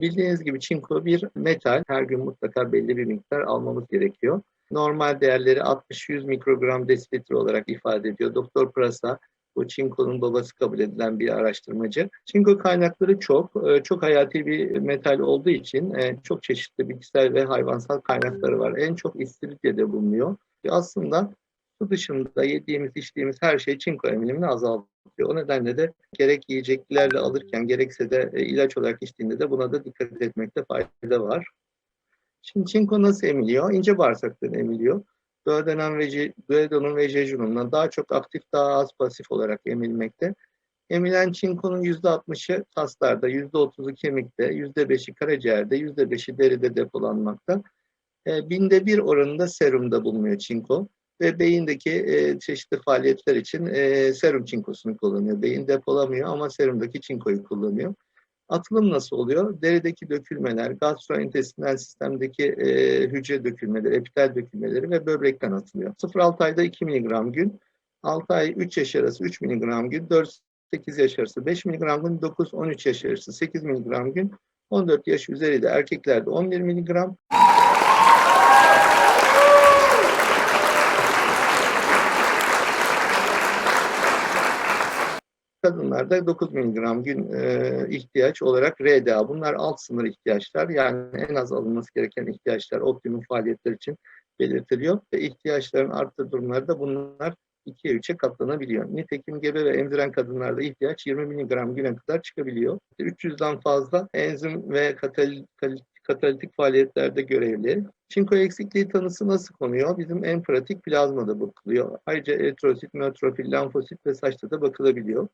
Bildiğiniz gibi çinko bir metal. Her gün mutlaka belli bir miktar almamız gerekiyor. Normal değerleri 60-100 mikrogram desilitre olarak ifade ediyor. Doktor Prasa bu çinkonun babası kabul edilen bir araştırmacı. Çinko kaynakları çok, e, çok hayati bir metal olduğu için e, çok çeşitli bitkisel ve hayvansal kaynakları var. En çok İstiridye'de bulunuyor. Aslında su dışında yediğimiz, içtiğimiz her şey çinko emilimini azaltıyor. O nedenle de gerek yiyeceklerle alırken gerekse de e, ilaç olarak içtiğinde de buna da dikkat etmekte fayda var. Şimdi çinko nasıl emiliyor? İnce bağırsaktan emiliyor. Duodenum ve, duodenum ve jejunumdan daha çok aktif, daha az pasif olarak emilmekte. Emilen çinkonun %60'ı kaslarda, %30'u kemikte, %5'i karaciğerde, %5'i deride depolanmakta. E, binde bir oranında serumda bulunuyor çinko ve beyindeki e, çeşitli faaliyetler için e, serum çinkosunu kullanıyor. Beyin depolamıyor ama serumdaki çinkoyu kullanıyor. Atılım nasıl oluyor? Derideki dökülmeler, gastrointestinal sistemdeki e, hücre dökülmeleri, epitel dökülmeleri ve böbrekten atılıyor. 0-6 ayda 2 mg gün, 6 ay 3 yaş arası 3 mg gün, 4-8 yaş arası 5 mg gün, 9-13 yaş arası 8 mg gün, 14 yaş üzeri de erkeklerde 11 mg, kadınlarda 9 mg gün e, ihtiyaç olarak RDA. Bunlar alt sınır ihtiyaçlar. Yani en az alınması gereken ihtiyaçlar optimum faaliyetler için belirtiliyor. Ve ihtiyaçların arttığı durumlarda bunlar 2'ye 3'e katlanabiliyor. Nitekim gebe ve emziren kadınlarda ihtiyaç 20 mg güne kadar çıkabiliyor. 300'den fazla enzim ve katalitik, katalitik faaliyetlerde görevli. Çinko eksikliği tanısı nasıl konuyor? Bizim en pratik plazmada bakılıyor. Ayrıca eritrosit, nötrofil, lenfosit ve saçta da bakılabiliyor.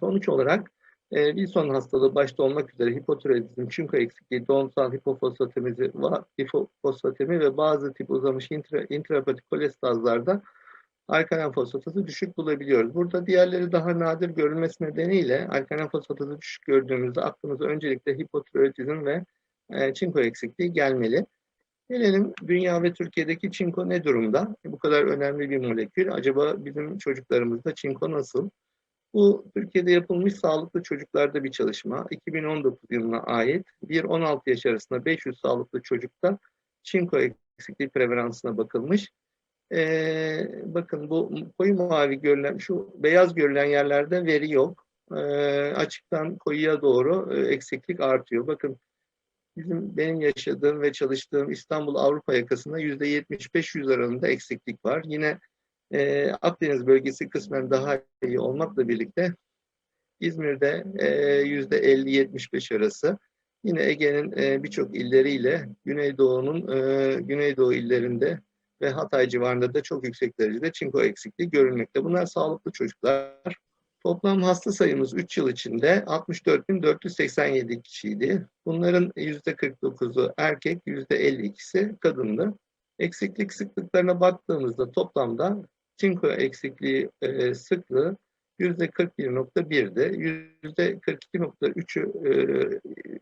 Sonuç olarak e, Wilson hastalığı başta olmak üzere hipotiroidizm, çinko eksikliği, doğumsal hipofosfatemi, hipofosfatemi ve bazı tip uzamış intra, intrahepatik kolestazlarda alkalen fosfatazı düşük bulabiliyoruz. Burada diğerleri daha nadir görülmesi nedeniyle alkalen fosfatazı düşük gördüğümüzde aklımıza öncelikle hipotiroidizm ve e, çinko eksikliği gelmeli. Gelelim dünya ve Türkiye'deki çinko ne durumda? Bu kadar önemli bir molekül. Acaba bizim çocuklarımızda çinko nasıl? Bu Türkiye'de yapılmış sağlıklı çocuklarda bir çalışma. 2019 yılına ait 1-16 yaş arasında 500 sağlıklı çocukta çinko eksikliği prevalansına bakılmış. Ee, bakın bu koyu mavi görülen, şu beyaz görülen yerlerde veri yok. Ee, açıktan koyuya doğru e, eksiklik artıyor. Bakın bizim benim yaşadığım ve çalıştığım İstanbul Avrupa yakasında %75-100 aralığında eksiklik var. Yine e, Akdeniz bölgesi kısmen daha iyi olmakla birlikte İzmir'de e, %50-75 arası. Yine Ege'nin e, birçok illeriyle Güneydoğu'nun e, Güneydoğu illerinde ve Hatay civarında da çok yüksek derecede çinko eksikliği görülmekte. Bunlar sağlıklı çocuklar. Toplam hasta sayımız 3 yıl içinde 64.487 kişiydi. Bunların %49'u erkek, %52'si kadındı. Eksiklik sıklıklarına baktığımızda toplamda çinko eksikliği e, sıklığı %41.1'di. %42.3'ü e,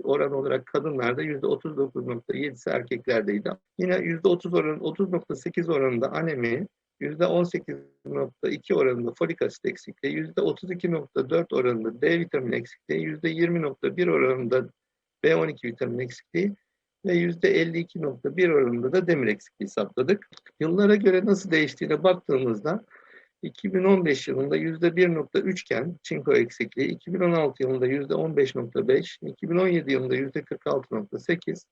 oran olarak kadınlarda %39.7'si erkeklerdeydi. Yine %30 oran, 30.8 oranında anemi, %18.2 oranında folik asit eksikliği, %32.4 oranında D vitamini eksikliği, %20.1 oranında B12 vitamin eksikliği ve %52.1 oranında da demir eksikliği saptadık. Yıllara göre nasıl değiştiğine baktığımızda 2015 yılında %1.3 iken çinko eksikliği, 2016 yılında %15.5, 2017 yılında %46.8,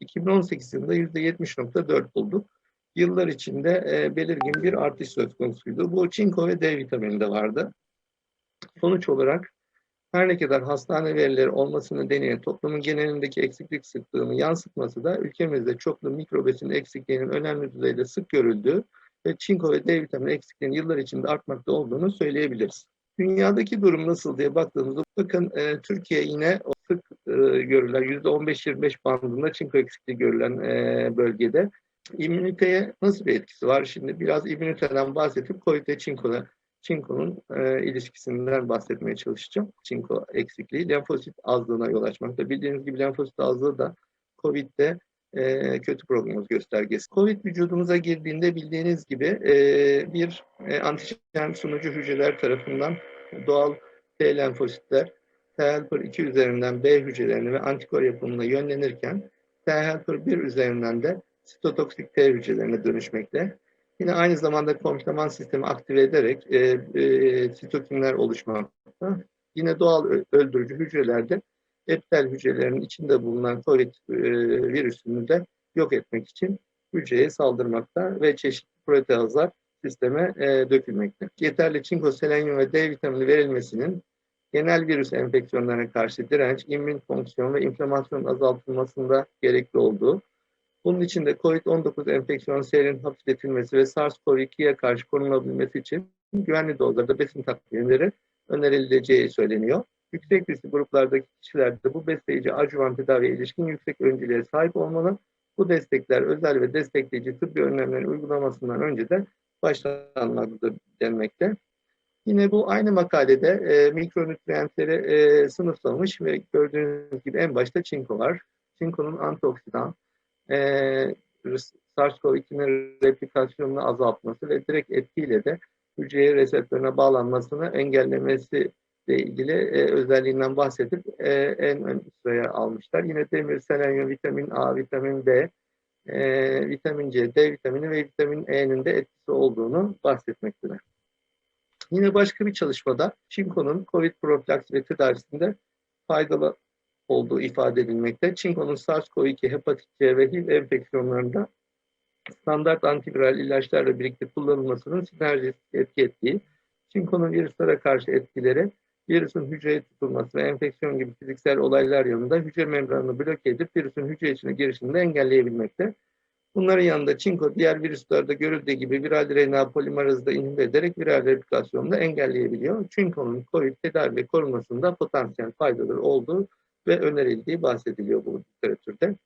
2018 yılında %70.4 bulduk. Yıllar içinde e, belirgin bir artış söz konusuydu. Bu çinko ve D vitamininde vardı. Sonuç olarak her ne kadar hastane verileri olması nedeniyle toplumun genelindeki eksiklik sıklığını yansıtması da ülkemizde çoklu mikrobesin eksikliğinin önemli düzeyde sık görüldüğü ve çinko ve D vitamini eksikliğinin yıllar içinde artmakta olduğunu söyleyebiliriz. Dünyadaki durum nasıl diye baktığımızda bakın e, Türkiye yine sık e, görülen %15-25 bandında çinko eksikliği görülen e, bölgede. İmmüniteye nasıl bir etkisi var? Şimdi biraz immüniteden bahsedip COVID ve çinkonun e, ilişkisinden bahsetmeye çalışacağım. Çinko eksikliği lenfosit azlığına yol açmakta. Bildiğiniz gibi lenfosit azlığı da COVID'de e, kötü prognoz göstergesi. COVID vücudumuza girdiğinde bildiğiniz gibi e, bir e, antijen sunucu hücreler tarafından doğal T lenfositler T helper 2 üzerinden B hücrelerine ve antikor yapımına yönlenirken T helper 1 üzerinden de sitotoksik T hücrelerine dönüşmekte. Yine aynı zamanda komplement sistemi aktive ederek e, e, sitokinler oluşmakta. Yine doğal öldürücü hücrelerde epitel hücrelerinin içinde bulunan COVID e, virüsünü de yok etmek için hücreye saldırmakta ve çeşitli proteazlar sisteme e, dökülmekte. Yeterli çinko, selenyum ve D vitamini verilmesinin genel virüs enfeksiyonlarına karşı direnç, immün fonksiyon ve inflamasyonun azaltılmasında gerekli olduğu, bunun için de COVID-19 enfeksiyon seyrinin hafifletilmesi ve SARS-CoV-2'ye karşı korunabilmesi için güvenli dozlarda besin takviyeleri önerileceği söyleniyor. Yüksek riskli gruplardaki kişilerde bu besleyici adjuvan tedaviye ilişkin yüksek önceliğe sahip olmalı. Bu destekler özel ve destekleyici tıbbi önlemlerin uygulamasından önce de başlanmalıdır denmekte. Yine bu aynı makalede e, mikronütriyentleri e, sınıflamış ve gördüğünüz gibi en başta çinko var. Çinkonun antioksidan, e, SARS-CoV-2'nin replikasyonunu azaltması ve direkt etkiyle de hücreye reseptörüne bağlanmasını engellemesi ile ilgili e, özelliğinden bahsedip e, en ön sıraya almışlar. Yine demir, selenyum, vitamin A, vitamin B, e, vitamin C, D vitamini ve vitamin E'nin de etkisi olduğunu bahsetmektedir. Yine başka bir çalışmada çinkonun COVID profilaksi ve tedavisinde faydalı olduğu ifade edilmekte. Çinkonun SARS-CoV-2, hepatit C ve HIV enfeksiyonlarında standart antiviral ilaçlarla birlikte kullanılmasının sinerjistik etki ettiği, çinkonun virüslere karşı etkileri, virüsün hücreye tutulması ve enfeksiyon gibi fiziksel olaylar yanında hücre membranını bloke edip virüsün hücre içine girişini de engelleyebilmekte. Bunların yanında çinko diğer virüslerde görüldüğü gibi viral RNA polimerazı da inhibe ederek viral replikasyonunu da engelleyebiliyor. Çinkonun COVID tedavi ve korunmasında potansiyel faydaları olduğu ve önerildiği bahsediliyor bu literatürde.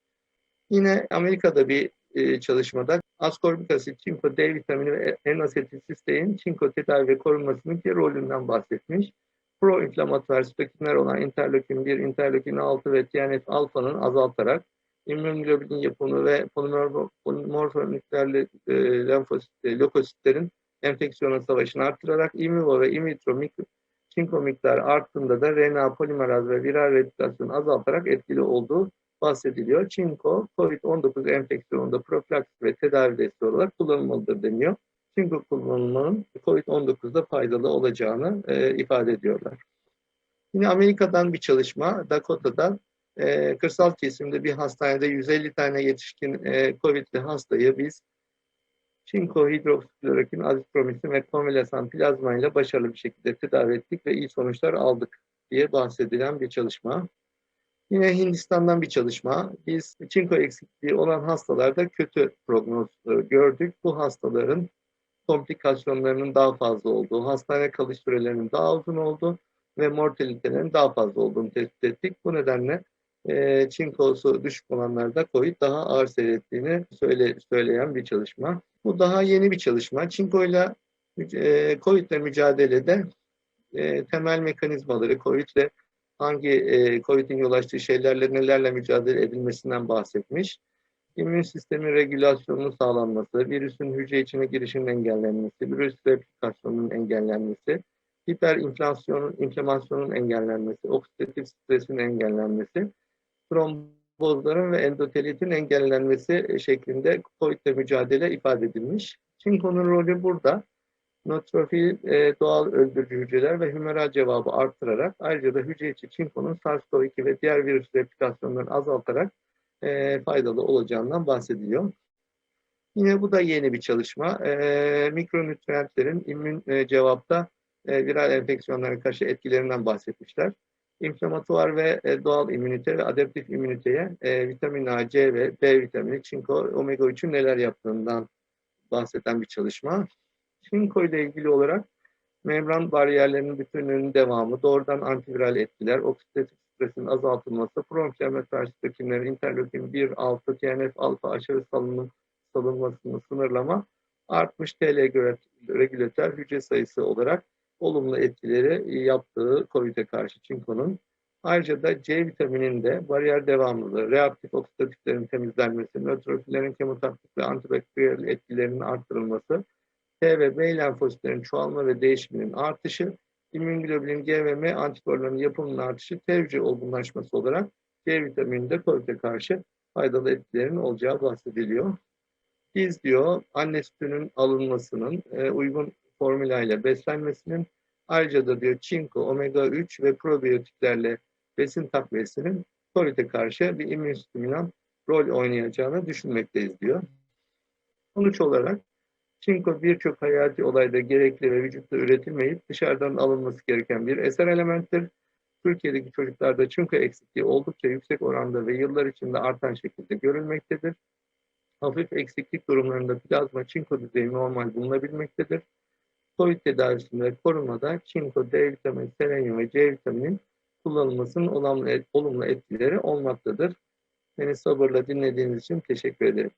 Yine Amerika'da bir e, çalışmada ascorbik asit, çinko, D vitamini ve N-asetilsistein çinko tedavi ve korunmasının ki rolünden bahsetmiş. Proinflamatuar sitokinler olan interleukin 1, interleukin 6 ve TNF alfanın azaltarak immünoglobulin yapımı ve polimorfonükleer e, lenfosit, lökositlerin enfeksiyona savaşını arttırarak in ve in vitro çinko miktarı arttığında da RNA polimeraz ve viral replikasyon azaltarak etkili olduğu bahsediliyor. Çinko, COVID-19 enfeksiyonunda profilaksis ve tedavi desteği olarak kullanılmalıdır deniyor. Çinko kullanımının COVID-19'da faydalı olacağını e, ifade ediyorlar. Yine Amerika'dan bir çalışma, Dakota'da e, kırsal kesimde bir hastanede 150 tane yetişkin e, COVID'li hastayı biz çinko, hidroksiklorokin, azitromisin ve konvalesan plazma ile başarılı bir şekilde tedavi ettik ve iyi sonuçlar aldık diye bahsedilen bir çalışma. Yine Hindistan'dan bir çalışma. Biz çinko eksikliği olan hastalarda kötü prognoz e, gördük. Bu hastaların komplikasyonlarının daha fazla olduğu, hastane kalış sürelerinin daha uzun olduğu ve mortalitelerin daha fazla olduğunu tespit ettik. Bu nedenle e, çinkosu düşük olanlarda COVID daha ağır seyrettiğini söyle, söyleyen bir çalışma. Bu daha yeni bir çalışma. Çinko ile e, COVID ile mücadelede e, temel mekanizmaları, COVID ile hangi e, COVID'in yol açtığı şeylerle nelerle mücadele edilmesinden bahsetmiş. İmmün sistemi regülasyonunun sağlanması, virüsün hücre içine girişinin engellenmesi, virüs replikasyonunun engellenmesi, hiperinflasyonun, inflamasyonun engellenmesi, oksidatif stresin engellenmesi, trombozların ve endotelitin engellenmesi şeklinde COVID ile mücadele ifade edilmiş. Çinko'nun rolü burada nötrofil e, doğal öldürücü hücreler ve hümeral cevabı arttırarak ayrıca da hücre içi çinkonun SARS-CoV-2 ve diğer virüs replikasyonlarını azaltarak e, faydalı olacağından bahsediliyor. Yine bu da yeni bir çalışma. E, mikronütriyentlerin immün e, cevapta e, viral enfeksiyonlara karşı etkilerinden bahsetmişler. İnflamatuar ve e, doğal immünite ve adaptif immüniteye e, vitamin A, C ve B vitamini, çinko, omega 3'ün neler yaptığından bahseden bir çalışma. Çinko ile ilgili olarak membran bariyerlerinin bütünlüğünün devamı, doğrudan antiviral etkiler, oksidatif stresin azaltılması, proinflamatuar sitokinlerin interleukin 1, 6, TNF alfa aşırı salınım, salınmasını sınırlama, artmış TL regülatör hücre sayısı olarak olumlu etkileri yaptığı COVID'e karşı çinkonun. Ayrıca da C vitamininde bariyer devamlılığı, reaktif oksidatiflerin temizlenmesi, nötrofillerin kemotaktik ve antibakteriyel etkilerinin arttırılması, T ve B lenfositlerin çoğalma ve değişiminin artışı, İmmünoglobulin G ve M antikorlarının yapımının artışı T hücre olgunlaşması olarak C vitamininde COVID'e karşı faydalı etkilerinin olacağı bahsediliyor. Biz diyor anne sütünün alınmasının e, uygun formülayla beslenmesinin ayrıca da diyor çinko, omega 3 ve probiyotiklerle besin takviyesinin COVID'e karşı bir immün stimülan rol oynayacağını düşünmekteyiz diyor. Sonuç olarak çinko birçok hayati olayda gerekli ve vücutta üretilmeyip dışarıdan alınması gereken bir eser elementtir. Türkiye'deki çocuklarda çinko eksikliği oldukça yüksek oranda ve yıllar içinde artan şekilde görülmektedir. Hafif eksiklik durumlarında plazma çinko düzeyi normal bulunabilmektedir. COVID tedavisinde ve korunmada çinko, D vitamini, selenyum ve C vitaminin kullanılmasının olumlu etkileri olmaktadır. Beni sabırla dinlediğiniz için teşekkür ederim.